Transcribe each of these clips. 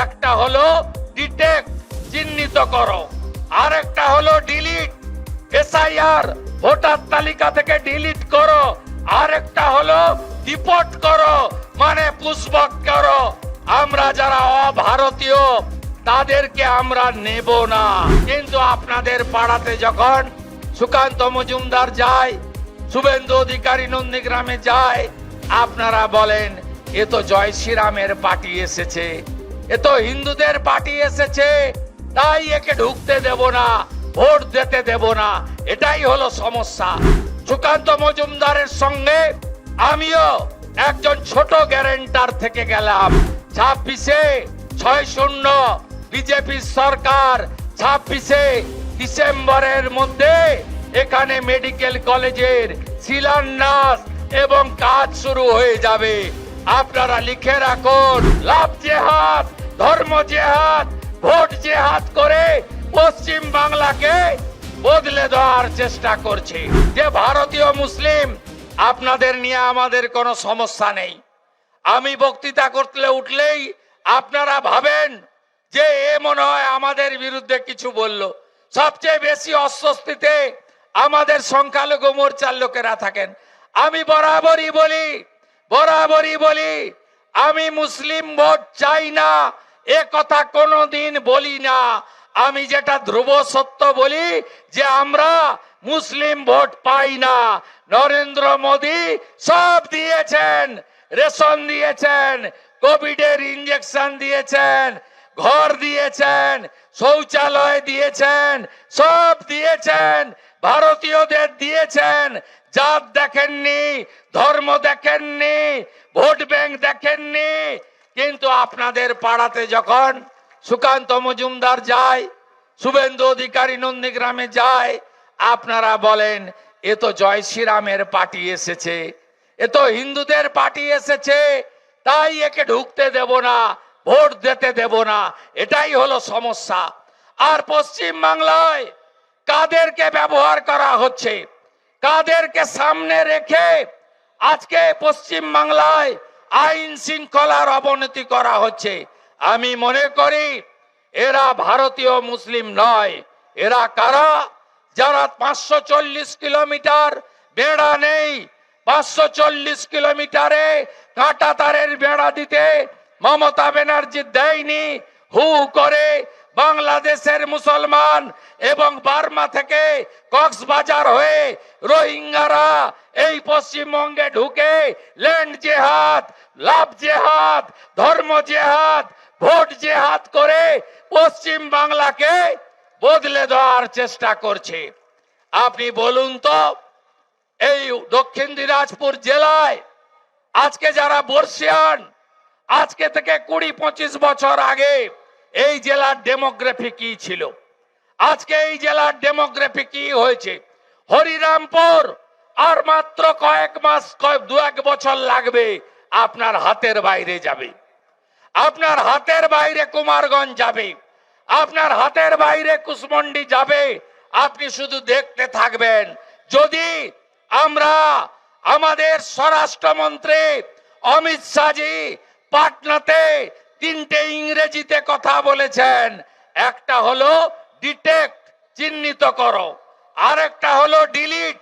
একটা হলো ডিটেক্ট চিহ্নিত করো। আর একটা হলো ডিলিট এসআইআর ভোটার তালিকা থেকে ডিলিট করো। আর একটা হলো ডিপোর্ট করো মানে পুষ্পক করো। আমরা যারা অভারতীয়, তাদেরকে আমরা নেব না। কিন্তু আপনাদের পাড়াতে যখন সুকান্ত মজুমদার যায়, শুভেন্দু অধিকারী নন্দীগ্রামে যায়, আপনারা বলেন, এ তো জয় শ্রীরামের পার্টি এসেছে। এ তো হিন্দুদের পার্টি এসেছে, তাই একে ঢুকতে দেব না, ভোট দিতে দেব না, এটাই হলো সমস্যা। সুকান্ত মজুমদারের সঙ্গে আমিও একজন ছোট গ্যারেন্টার থেকে গেলাম। ছাব্বিশে ছয় শূন্য বিজেপি সরকার, ছাব্বিশে ডিসেম্বরের মধ্যে এখানে মেডিকেল কলেজের শিলান্যাস এবং কাজ শুরু হয়ে যাবে। আপনারা লিখে রাখুন, লাভ জেহাদ ধর্ম জেহাদ, ভোট জেহাদ করে পশ্চিম বাংলাকে বদলে দেওয়ার চেষ্টা করছে। যে ভারতীয় মুসলিম, আপনাদের নিয়ে আমাদের কোনো সমস্যা নেই। আমি বক্তৃতা করতে উঠলেই আপনারা ভাবেন যে এ মনে হয় আমাদের বিরুদ্ধে কিছু বলল। সবচেয়ে বেশি অস্বস্তিতে আমাদের সংখ্যালঘু মোর্চার লোকেরা থাকেন। আমি বরাবরই বলি বরাবরই বলি আমি মুসলিম ভোট চাই না, এ কথা কোনোদিন বলি না। আমি যেটা ধ্রুব সত্য বলি যে আমরা মুসলিম ভোট পাই না। নরেন্দ্র মোদী সব দিয়েছেন, রেশন দিয়েছেন, কোভিডের ইঞ্জেকশন দিয়েছেন, ঘর দিয়েছেন, শৌচালয় দিয়েছেন, সব দিয়েছেন, ভারতীয়দের দিয়েছেন। জাত দেখেননি, ধর্ম দেখেননি ভোট ব্যাংক দেখেননি, কিন্তু আপনাদের পাড়াতে যখন সুকান্ত মজুমদার যায়, শুভেন্দু অধিকারী নন্দীগ্রামে যায়, আপনারা বলেন, এ তো জয় শ্রীরামের পার্টি এসেছে, এ তো হিন্দুদের পার্টি এসেছে, তাই একে ঢুকতে দেব না, ভোট দিতে দেব না। এটাই হলো সমস্যা। আর পশ্চিম বাংলায় কাদেরকে ব্যবহার করা হচ্ছে? কাদেরকে সামনে রেখে আজকে পশ্চিম বাংলায় আইন শৃঙ্খলার অবনতি করা হচ্ছে। আমি মনে করি এরা ভারতীয় মুসলিম নয়। এরা কারা? যারা পাঁচশো চল্লিশ কিলোমিটার বেড়া নেই, পাঁচশো চল্লিশ কিলোমিটারে কাঁটা তারের বেড়া দিতে মমতা ব্যানার্জি দেয়নি, হু করে বাংলাদেশের মুসলমান এবং বার্মা থেকে কক্সবাজার হয়ে রোহিঙ্গারা এই পশ্চিমবঙ্গে ঢুকে ল্যান্ড জেহাদ, লাভ জেহাদ, ধর্ম জেহাদ, ভোট জেহাদ করে পশ্চিম বাংলাকে বদলে দেওয়ার চেষ্টা করছে। আপনি বলুন তো, এই দক্ষিণ দিনাজপুর জেলায় আজকে যারা বর্ষিয়ান, আজকে থেকে কুড়ি পঁচিশ বছর আগে এই জেলার ডেমোগ্রাফি কি ছিল? আজকে এই জেলার ডেমোগ্রাফি কি হয়েছে? হরিরামপুর, আর মাত্র কয়েক মাস, কয়েক, দু এক বছর লাগবে, আপনার হাতের বাইরে যাবে। আপনার হাতের বাইরে কুমারগঞ্জ যাবে। আপনার হাতের বাইরে কুসমন্ডি যাবে। আপনি শুধু দেখতে থাকবেন। যদি আমরা আমাদের স্বরাষ্ট্রমন্ত্রী অমিত শাহজি পাটনাতে তিনটে ইংরেজিতে কথা বলেছেন। একটা হলো ডিটেক্ট চিহ্নিত করো। আরেকটা হলো ডিলিট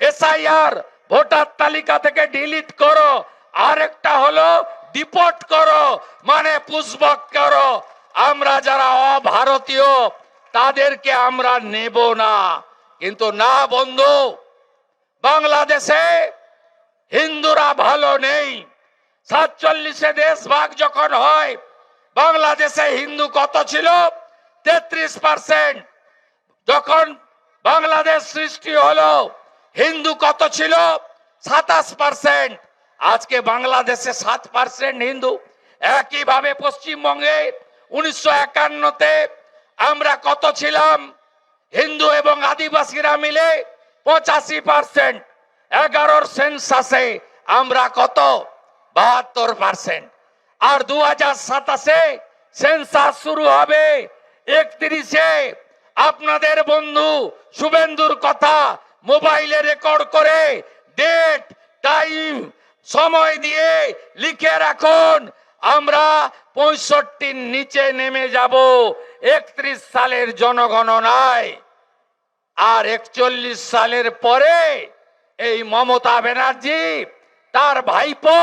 এসআইআর ভোটার তালিকা থেকে ডিলিট করো। আরেকটা হলো ডিপোর্ট করো মানে পুষ্পক করো। আমরা যারা অভারতীয়, তাদেরকে আমরা নেব না। কিন্তু না, বন্ধু, বাংলাদেশে হিন্দুরা ভালো নেই। সাতচল্লিশে দেশ ভাগ যখন হয়, বাংলাদেশে হিন্দু কত ছিল? তেত্রিশ পার্সেন্ট। যখন বাংলাদেশ সৃষ্টি হলো, হিন্দু কত ছিল? সাতাশ পার্সেন্ট। আজকে বাংলাদেশে সাত পার্সেন্ট হিন্দু। একইভাবে পশ্চিমবঙ্গে উনিশশো একান্নতে আমরা কত ছিলাম? হিন্দু এবং আদিবাসীরা মিলে পঁচাশি পার্সেন্ট। এগারোর সেন্সাসে আমরা কত? বাহাত্তর পার্সেন্ট আর দু হাজার সাতাশে সেন্সাস শুরু হবে একত্রিশে। আপনাদের বন্ধু শুভেন্দুর কথা মোবাইলে রেকর্ড করে ডেট, টাইম, সময় দিয়ে লিখে রাখুন। আমরা পঁয়ষট্টির নিচে নেমে যাব। একত্রিশ সালের জনগণনায়। আর একচল্লিশ সালের পরে এই মমতা ব্যানার্জি, তার ভাইপো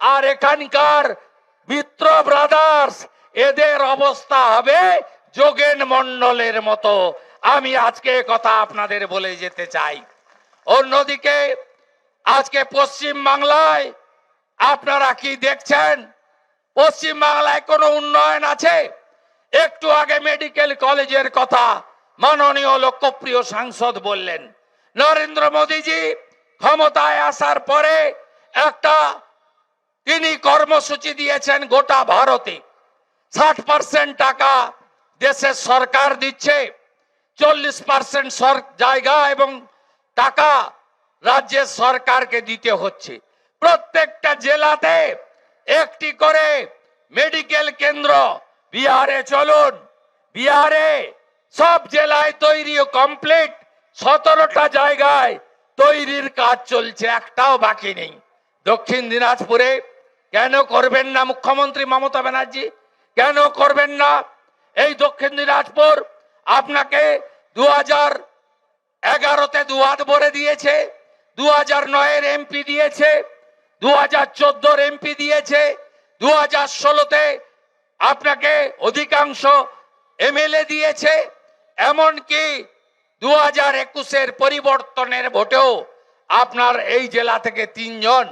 আর এখানকার মিত্র ব্রাদার্স এদের অবস্থা হবে যোগেন মন্ডলের মতো। আমি আজকে কথা আপনাদের বলে যেতে চাই। অন্যদিকে, আজকে পশ্চিম বাংলায় আপনারা কি দেখছেন? পশ্চিম বাংলায় কোনো উন্নয়ন আছে? একটু আগে মেডিকেল কলেজের কথা মাননীয় লোকপ্রিয় সাংসদ বললেন। নরেন্দ্র মোদীজি ক্ষমতায় আসার পরে একটা তিনি কর্মসূচি দিয়েছেন গোটা ভারতে। ষাট পার্সেন্ট টাকা দেশের সরকার দিচ্ছে, চল্লিশ পার্সেন্ট জায়গা এবং টাকা রাজ্যের সরকারকে দিতে হচ্ছে। প্রত্যেকটা জেলাতে একটি করে মেডিকেল কেন্দ্র বিহারে চলুন। বিহারে সব জেলায় তৈরি কমপ্লিট সতেরোটা জায়গায় তৈরির কাজ চলছে, একটাও বাকি নেই। দক্ষিণ দিনাজপুরে কেন করবেন না মুখ্যমন্ত্রী মমতা ব্যানার্জি? কেন করবেন না এই দক্ষিণ দিনাজপুর? আপনাকে দু হাজার এগারোতে দুহাত ভরে দিয়েছে দু হাজার নয়ের এমপি দিয়েছে দু হাজার চোদ্দোর এমপি দিয়েছে দু হাজার ষোলোতে আপনাকে অধিকাংশ এমএলএ দিয়েছে, এমনকি দু হাজার একুশের পরিবর্তনের ভোটেও আপনার এই জেলা থেকে তিনজন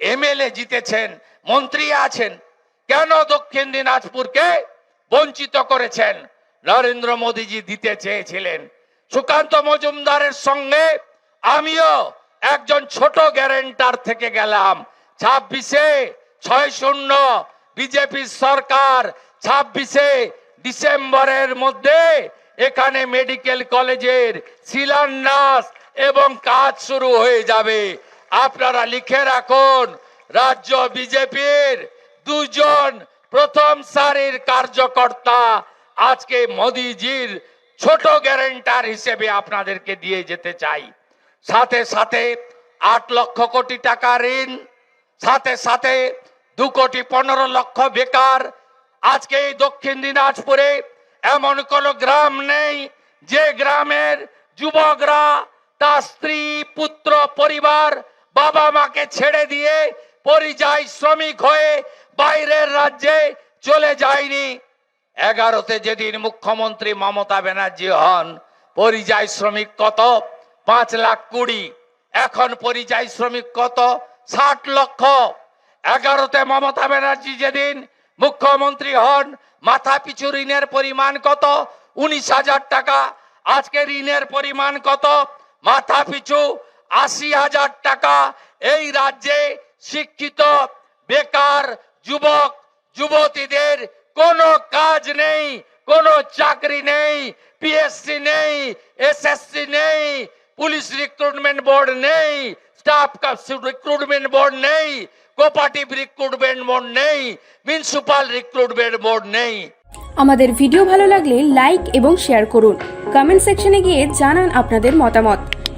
এমএলএ জিতেছেন। মন্ত্রী আছেন। কেন দক্ষিণ দিনাজপুরকে বঞ্চিত করেছেন? নরেন্দ্র মোদীজি দিতে চেয়েছিলেন। সুকান্ত মজুমদারের সঙ্গে আমিও একজন ছোট গ্যারেন্টার থেকে গেলাম। ছাব্বিশে ছয় শূন্য বিজেপি সরকার, ছাব্বিশে ডিসেম্বরের মধ্যে এখানে মেডিকেল কলেজের শিলান্যাস এবং কাজ শুরু হয়ে যাবে। আপনারা লিখে রাখুন রাজ্য বিজেপির দুজন প্রথম সারির কার্যকর্তা আজকে মোদিজির ছোট গ্যারেন্টার হিসেবে আপনাদেরকে দিয়ে যেতে চাই। সাথে সাথে আট লক্ষ কোটি টাকা ঋণ, সাথে সাথে দু কোটি পনেরো লক্ষ বেকার। আজকে এই দক্ষিণ দিনাজপুরে এমন কোন গ্রাম নেই যে গ্রামের যুবকরা তার স্ত্রী, পুত্র, পরিবার বাবা মাকে ছেড়ে দিয়ে পরিযায়ী শ্রমিক হয়ে বাইরের রাজ্যে চলে যায়নি। এগারোতে যেদিন মুখ্যমন্ত্রী মমতা ব্যানার্জি হন, পরিযায়ী শ্রমিক কত? পাঁচ লাখ কুড়ি। এখন পরিযায়ী শ্রমিক কত? ষাট লক্ষ। এগারোতে মমতা ব্যানার্জি যেদিন মুখ্যমন্ত্রী হন, মাথা পিছু ঋণের পরিমাণ কত? উনিশ হাজার টাকা। আজকে ঋণের পরিমাণ কত? মাথা পিছু আশি হাজার টাকা। এই রাজ্যে শিক্ষিত, বেকার যুবক, যুবতীদের কোনো কাজ নেই, কোনো চাকরি নেই পিএসসি নেই এসএসসি নেই, পুলিশ রিক্রুটমেন্ট বোর্ড নেই স্টাফ রিক্রুটমেন্ট বোর্ড নেই কোপারেটিভ রিক্রুটমেন্ট বোর্ড নেই মিউনিসিপাল রিক্রুটমেন্ট বোর্ড নেই। আমাদের ভিডিও ভালো লাগলে লাইক এবং শেয়ার করুন। কমেন্ট সেকশনে গিয়ে জানান আপনাদের মতামত।